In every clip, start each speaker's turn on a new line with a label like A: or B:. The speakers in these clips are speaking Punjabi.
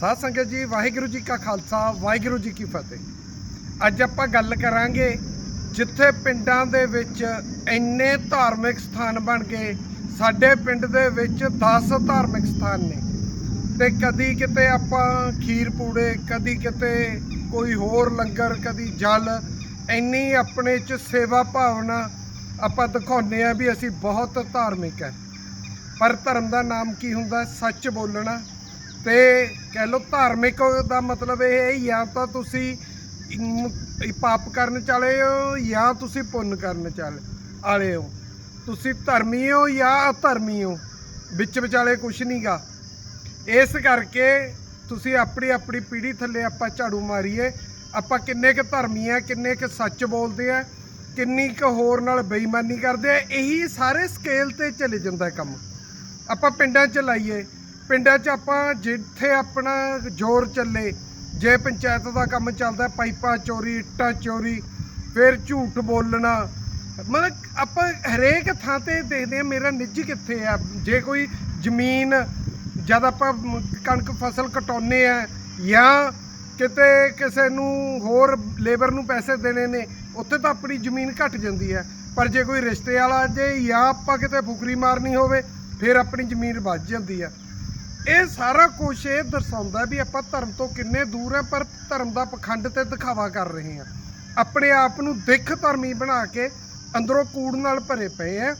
A: ਸਾਧ ਸੰਗਤ ਜੀ, ਵਾਹਿਗੁਰੂ ਜੀ ਕਾ ਖਾਲਸਾ, ਵਾਹਿਗੁਰੂ ਜੀ ਕੀ ਫਤਿਹ। ਅੱਜ ਆਪਾਂ ਗੱਲ ਕਰਾਂਗੇ ਜਿੱਥੇ ਪਿੰਡਾਂ ਦੇ ਵਿੱਚ ਇੰਨੇ ਧਾਰਮਿਕ ਸਥਾਨ ਬਣ ਗਏ, ਸਾਡੇ ਪਿੰਡ ਦੇ ਵਿੱਚ 10 ਧਾਰਮਿਕ ਸਥਾਨ ਨੇ। ਤੇ ਕਦੀ ਕਿਤੇ ਆਪਾਂ ਖੀਰ ਪੂੜੇ, ਕਦੀ ਕਿਤੇ ਕੋਈ ਹੋਰ ਲੰਗਰ, ਕਦੀ ਜਲ, ਇੰਨੀ ਆਪਣੇ ਚ ਸੇਵਾ ਭਾਵਨਾ ਆਪਾਂ ਦਿਖਾਉਂਦੇ ਆ ਵੀ ਅਸੀਂ ਬਹੁਤ ਧਾਰਮਿਕ ਹੈ। ਪਰ ਧਰਮ ਦਾ ਨਾਮ ਕੀ ਹੁੰਦਾ? ਸੱਚ ਬੋਲਣਾ। ਤੇ ਕਹਿ ਲੋ ਧਾਰਮਿਕ ਦਾ ਮਤਲਬ ਇਹ ਹੈ ਜਾਂ ਤਾਂ ਤੁਸੀਂ ਪਾਪ ਕਰਨ ਚਾਲੇ ਹੋ ਜਾਂ ਤੁਸੀਂ ਪੁੰਨ ਕਰਨ ਚਾਲੇ ਆਲੇ ਹੋ। ਤੁਸੀਂ ਧਰਮੀ ਹੋ ਜਾਂ ਅਧਰਮੀ ਹੋ, ਵਿੱਚ ਵਿਚਾਲੇ ਕੁਝ ਨਹੀਂਗਾ ਇਸ ਕਰਕੇ ਤੁਸੀਂ ਆਪਣੀ ਆਪਣੀ ਪੀੜ੍ਹੀ ਥੱਲੇ ਆਪਾਂ ਝਾੜੂ ਮਾਰੀਏ। ਆਪਾਂ ਕਿੰਨੇ ਕੁ ਧਰਮੀ ਆ, ਕਿੰਨੇ ਕੁ ਸੱਚ ਬੋਲਦੇ ਆ, ਕਿੰਨੀ ਕੁ ਹੋਰ ਨਾਲ ਬੇਈਮਾਨੀ ਕਰਦੇ ਆ, ਇਹੀ ਸਾਰੇ ਸਕੇਲ ਤੇ ਚਲੇ ਜਾਂਦਾ ਕੰਮ। ਆਪਾਂ ਪਿੰਡਾਂ 'ਚ ਲਾਈਏ। ਪਿੰਡਾਂ 'ਚ ਆਪਾਂ ਜਿੱਥੇ ਆਪਣਾ ਜ਼ੋਰ ਚੱਲੇ, ਜੇ ਪੰਚਾਇਤ ਦਾ ਕੰਮ ਚੱਲਦਾ, ਪਾਈਪਾਂ ਚੋਰੀ, ਇੱਟਾਂ ਚੋਰੀ, ਫਿਰ ਝੂਠ ਬੋਲਣਾ। ਮਤਲਬ ਆਪਾਂ ਹਰੇਕ ਥਾਂ ਤੇ ਦੇਖਦੇ ਆ ਮੇਰਾ ਨਿੱਜ ਕਿੱਥੇ ਆ? ਜੇ ਕੋਈ ਜ਼ਮੀਨ, ਜਦ ਆਪਾਂ ਕਣਕ ਫਸਲ ਕਟਾਉਨੇ ਆ ਜਾਂ ਕਿਤੇ ਕਿਸੇ ਨੂੰ ਹੋਰ ਲੇਬਰ ਨੂੰ ਪੈਸੇ ਦੇਣੇ ਨੇ, ਉੱਥੇ ਤਾਂ ਆਪਣੀ ਜ਼ਮੀਨ ਘਟ ਜਾਂਦੀ ਹੈ। ਪਰ ਜੇ ਕੋਈ ਰਿਸ਼ਤੇ ਵਾਲਾ ਜੇ, ਜਾਂ ਆਪਾਂ ਕਿਤੇ ਫੁਕਰੀ ਮਾਰਨੀ ਹੋਵੇ, ਫਿਰ ਆਪਣੀ ਜ਼ਮੀਨ ਵੱਧ ਜਾਂਦੀ ਹੈ। ਇਹ ਸਾਰਾ ਕੁਝ ਇਹ ਦਰਸਾਉਂਦਾ ਵੀ ਆਪਾਂ ਧਰਮ ਤੋਂ ਕਿੰਨੇ ਦੂਰ ਹੈ ਪਰ ਧਰਮ ਦਾ ਪਖੰਡ ਤੇ ਦਿਖਾਵਾ ਕਰ ਰਹੇ ਹਾਂ ਆਪਣੇ ਆਪ ਨੂੰ ਦਿੱਖ ਧਰਮੀ ਬਣਾ ਕੇ ਅੰਦਰੋਂ ਕੂੜ ਨਾਲ ਭਰੇ ਪਏ ਆ,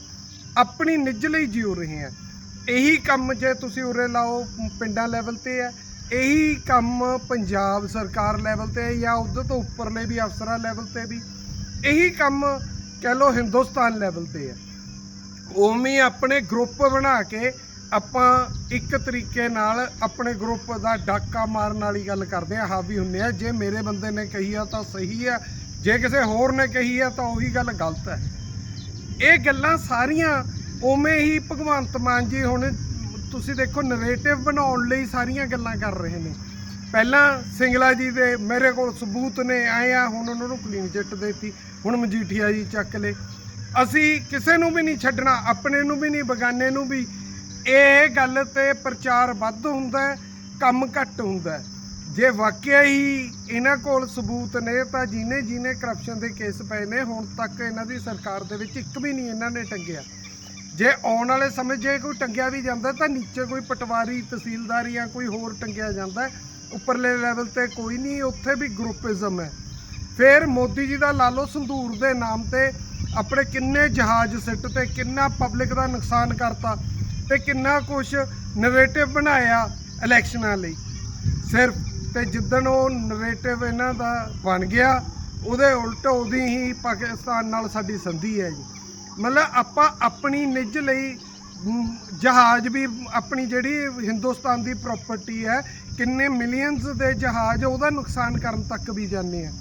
A: ਆਪਣੀ ਨਿੱਜ ਲਈ ਜਿਉ ਰਹੇ ਆ। ਇਹੀ ਕੰਮ ਜੇ ਤੁਸੀਂ ਉਰੇ ਲਾਓ, ਪਿੰਡਾਂ ਲੈਵਲ ਤੇ ਹੈ ਇਹੀ ਕੰਮ ਪੰਜਾਬ ਸਰਕਾਰ ਲੈਵਲ ਤੇ ਜਾਂ ਉਧਰ ਤੋਂ ਉੱਪਰਲੇ ਵੀ ਅਫਸਰਾਂ ਲੈਵਲ ਤੇ ਵੀ, ਇਹੀ ਕੰਮ ਕਹਿ ਲਓ ਹਿੰਦੁਸਤਾਨ ਲੈਵਲ ਤੇ ਹੈ ਉਵੇਂ ਆਪਣੇ ਗਰੁੱਪ ਬਣਾ ਕੇ ਆਪਾਂ ਇੱਕ ਤਰੀਕੇ ਨਾਲ ਆਪਣੇ ਗਰੁੱਪ ਦਾ ਡਾਕਾ ਮਾਰਨ ਵਾਲੀ ਗੱਲ ਕਰਦੇ ਆ ਹਾਵੀ ਹੁੰਨੇ ਆ ਜੇ ਮੇਰੇ ਬੰਦੇ ਨੇ ਕਹੀ ਆ ਤਾਂ ਸਹੀ ਆ, ਜੇ ਕਿਸੇ ਹੋਰ ਨੇ ਕਹੀ ਆ ਤਾਂ ਉਹੀ ਗੱਲ ਗਲਤ ਹੈ। ਇਹ ਗੱਲਾਂ ਸਾਰੀਆਂ ਉਵੇਂ ਹੀ ਭਗਵੰਤ ਮਾਨ ਜੀ ਹੁਣ ਤੁਸੀਂ ਦੇਖੋ ਨਰੇਟਿਵ ਬਣਾਉਣ ਲਈ ਸਾਰੀਆਂ ਗੱਲਾਂ ਕਰ ਰਹੇ ਨੇ। ਪਹਿਲਾਂ ਸਿੰਗਲਾ ਜੀ ਦੇ ਮੇਰੇ ਕੋਲ ਸਬੂਤ ਨੇ, ਆਏ ਆ, ਹੁਣ ਉਹਨਾਂ ਨੂੰ ਕਲੀਨ ਚਿੱਟ ਦੇਤੀ, ਹੁਣ ਮਜੀਠੀਆ ਜੀ ਚੱਕ ਲੇ ਅਸੀਂ ਕਿਸੇ ਨੂੰ ਵੀ ਨਹੀਂ ਛੱਡਣਾ, ਆਪਣੇ ਨੂੰ ਵੀ ਨਹੀਂ, ਬਗਾਨੇ ਨੂੰ ਵੀ। ਇਹ ਗੱਲ ਤੇ ਪ੍ਰਚਾਰ ਵੱਧ ਹੁੰਦਾ ਹੈ, ਕੰਮ ਘੱਟ ਹੁੰਦਾ ਹੈ। ਜੇ ਵਾਕਿਆ ਹੀ ਇਹਨਾਂ ਕੋਲ ਸਬੂਤ ਨੇ ਤਾਂ ਜਿਨੇ ਜਿਨੇ ਕਰਪਸ਼ਨ ਦੇ ਕੇਸ ਪਏ ਨੇ ਹੁਣ ਤੱਕ ਇਹਨਾਂ ਦੀ ਸਰਕਾਰ ਦੇ ਵਿੱਚ ਇੱਕ ਵੀ ਨਹੀਂ ਇਹਨਾਂ ਨੇ ਟੰਗਿਆ। ਜੇ ਆਉਣ ਵਾਲੇ ਸਮੇਂ ਜੇ ਕੋਈ ਟੰਗਿਆ ਵੀ ਜਾਂਦਾ ਤਾਂ ਨੀਚੇ ਕੋਈ ਪਟਵਾਰੀ ਤਹਿਸੀਲਦਾਰ ਜਾਂ ਕੋਈ ਹੋਰ ਟੰਗਿਆ ਜਾਂਦਾ ਉੱਪਰਲੇ ਲੈਵਲ ਤੇ ਕੋਈ ਨਹੀਂ ਉੱਥੇ ਵੀ ਗਰੁੱਪਿਜ਼ਮ ਹੈ। ਫਿਰ ਮੋਦੀ ਜੀ ਦਾ ਲਾਲੋ ਸੰਧੂਰ ਦੇ ਨਾਮ ਤੇ ਆਪਣੇ ਕਿੰਨੇ ਜਹਾਜ਼ ਸਿੱਟ ਤੇ ਕਿੰਨਾ ਪਬਲਿਕ ਦਾ ਨੁਕਸਾਨ ਕਰਤਾ। ਤੇ ਕਿੰਨਾ ਕੁਝ ਨਰੇਟਿਵ ਬਣਾਇਆ ਇਲੈਕਸ਼ਨਾਂ ਲਈ। ਸਿਰਫ ਤੇ ਜਿੱਦਣ ਉਹ ਨਰੇਟਿਵ ਇਹਨਾਂ ਦਾ ਬਣ ਗਿਆ, ਉਹਦੇ ਉਲਟ ਉਹਦੀ ਹੀ ਪਾਕਿਸਤਾਨ ਨਾਲ ਸਾਡੀ ਸੰਧੀ ਹੈ ਜੀ। ਮਤਲਬ ਆਪਾਂ ਆਪਣੀ ਨਿੱਜ ਲਈ ਜਹਾਜ਼ ਵੀ ਆਪਣੀ ਜਿਹੜੀ ਹਿੰਦੁਸਤਾਨ ਦੀ ਪ੍ਰਾਪਰਟੀ ਹੈ, ਕਿੰਨੇ ਮਿਲੀਅਨਸ ਦੇ ਜਹਾਜ਼ ਉਹਦਾ ਨੁਕਸਾਨ ਕਰਨ ਤੱਕ ਵੀ ਜਾਂਦੇ ਆ।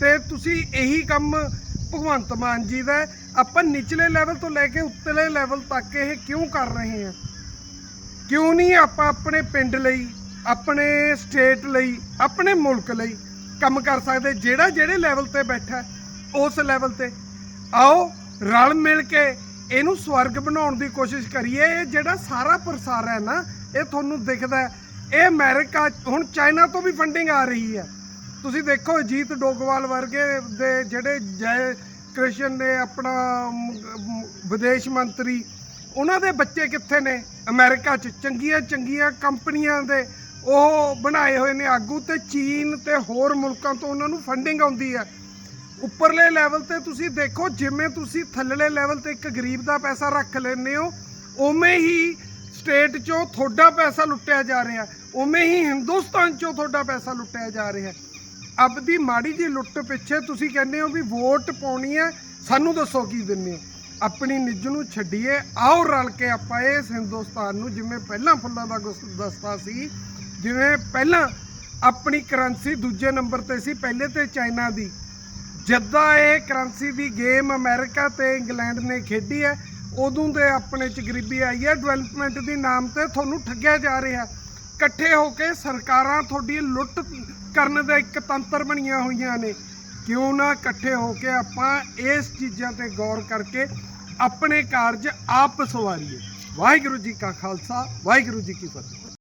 A: ਤੇ ਤੁਸੀਂ ਇਹੀ ਕੰਮ ਭਗਵੰਤ ਮਾਨ ਜੀ ਦਾ ਆਪਾਂ ਨਿਚਲੇ ਲੈਵਲ ਤੋਂ ਲੈ ਕੇ ਉੱਤਲੇ ਲੈਵਲ ਤੱਕ ਇਹ ਕਿਉਂ ਕਰ ਰਹੇ ਹਾਂ? ਕਿਉਂ ਨਹੀਂ ਆਪਾਂ ਆਪਣੇ ਪਿੰਡ ਲਈ, ਆਪਣੇ ਸਟੇਟ ਲਈ, ਆਪਣੇ ਮੁਲਕ ਲਈ ਕੰਮ ਕਰ ਸਕਦੇ? ਜਿਹੜਾ ਜਿਹੜੇ ਲੈਵਲ ਤੇ ਬੈਠਾ, ਉਸ ਲੈਵਲ ਤੇ। ਆਓ, ਰਲ ਮਿਲ ਕੇ ਇਹਨੂੰ ਸਵਰਗ ਬਣਾਉਣ ਦੀ ਕੋਸ਼ਿਸ਼ ਕਰੀਏ। ਇਹ ਜਿਹੜਾ ਸਾਰਾ ਪ੍ਰਸਾਰ ਹੈ ਨਾ, ਇਹ ਤੁਹਾਨੂੰ ਦਿਖਦਾ ਇਹ ਅਮਰੀਕਾ, ਹੁਣ ਚਾਈਨਾ ਤੋਂ ਵੀ ਫੰਡਿੰਗ ਆ ਰਹੀ ਹੈ। ਤੁਸੀਂ ਦੇਖੋ ਅਜੀਤ ਡੋਗਵਾਲ ਵਰਗੇ ਦੇ ਜਿਹੜੇ ਜੈ ਕ੍ਰਿਸ਼ਨ ਨੇ ਆਪਣਾ ਵਿਦੇਸ਼ ਮੰਤਰੀ, ਉਹਨਾਂ ਦੇ ਬੱਚੇ ਕਿੱਥੇ ਨੇ? ਅਮਰੀਕਾ 'ਚ। ਚੰਗੀਆਂ ਚੰਗੀਆਂ ਕੰਪਨੀਆਂ ਦੇ ਉਹ ਬਣਾਏ ਹੋਏ ਨੇ ਆਗੂ ਤੇ ਚੀਨ ਤੇ ਹੋਰ ਮੁਲਕਾਂ ਤੋਂ ਉਹਨਾਂ ਨੂੰ ਫੰਡਿੰਗ ਆਉਂਦੀ ਹੈ। ਉੱਪਰਲੇ ਲੈਵਲ ਤੇ ਤੁਸੀਂ ਦੇਖੋ, ਜਿਵੇਂ ਤੁਸੀਂ ਥੱਲੜੇ ਲੈਵਲ ਤੇ ਇੱਕ ਗਰੀਬ ਦਾ ਪੈਸਾ ਰੱਖ ਲੈਂਦੇ ਹੋ, ਉਵੇਂ ਹੀ ਸਟੇਟ 'ਚੋਂ ਤੁਹਾਡਾ ਪੈਸਾ ਲੁੱਟਿਆ ਜਾ ਰਿਹਾ। ਉਵੇਂ ਹੀ ਹਿੰਦੁਸਤਾਨ 'ਚੋਂ ਤੁਹਾਡਾ ਪੈਸਾ ਲੁੱਟਿਆ ਜਾ ਰਿਹਾ। ਆਪਦੀ ਮਾੜੀ ਜੀ ਲੁੱਟ ਪਿੱਛੇ ਤੁਸੀਂ ਕਹਿੰਦੇ ਹੋ ਵੀ ਵੋਟ ਪਾਉਣੀ ਹੈ, ਸਾਨੂੰ ਦੱਸੋ ਕੀ ਦਿੰਦੇ ਹੋ? ਆਪਣੀ ਨਿੱਜ ਨੂੰ ਛੱਡੀਏ, ਆਓ ਰਲ ਕੇ ਆਪਾਂ ਇਸ ਹਿੰਦੁਸਤਾਨ ਨੂੰ ਜਿਵੇਂ ਪਹਿਲਾਂ ਫੁੱਲਾਂ ਦਾ ਗੁਲਦਸਤਾ ਸੀ, ਜਿਵੇਂ ਪਹਿਲਾਂ ਆਪਣੀ ਕਰੰਸੀ ਦੂਜੇ ਨੰਬਰ ਤੇ ਸੀ, ਪਹਿਲੇ ਤੇ ਚਾਈਨਾ ਦੀ। ਜਦਾਂ ਇਹ ਕਰੰਸੀ ਦੀ ਗੇਮ ਅਮਰੀਕਾ ਤੇ ਇੰਗਲੈਂਡ ਨੇ ਖੇਡੀ ਹੈ, ਉਦੋਂ ਦੇ ਆਪਣੇ ਚ ਗਰੀਬੀ ਆਈ ਹੈ, ਡਿਵੈਲਪਮੈਂਟ ਦੇ ਨਾਮ ਤੇ ਤੁਹਾਨੂੰ ਠੱਗਿਆ ਜਾ ਰਿਹਾ। ਇਕੱਠੇ ਹੋ ਕੇ ਸਰਕਾਰਾਂ ਤੁਹਾਡੀ ਲੁੱਟ ਕਰਨ ਦਾ ਇੱਕ ਤੰਤਰ ਬਣੀਆਂ ਹੋਈਆਂ ਨੇ। ਕਿਉਂ ਨਾ ਇਕੱਠੇ ਹੋ ਕੇ ਆਪਾਂ ਇਸ ਚੀਜ਼ਾਂ ਤੇ ਗੌਰ ਕਰਕੇ ਆਪਣੇ ਕਾਰਜ ਆਪ ਸਵਾਰੀਏ। ਵਾਹਿਗੁਰੂ ਜੀ ਕਾ ਖਾਲਸਾ, ਵਾਹਿਗੁਰੂ ਜੀ ਕੀ ਫਤਿਹ।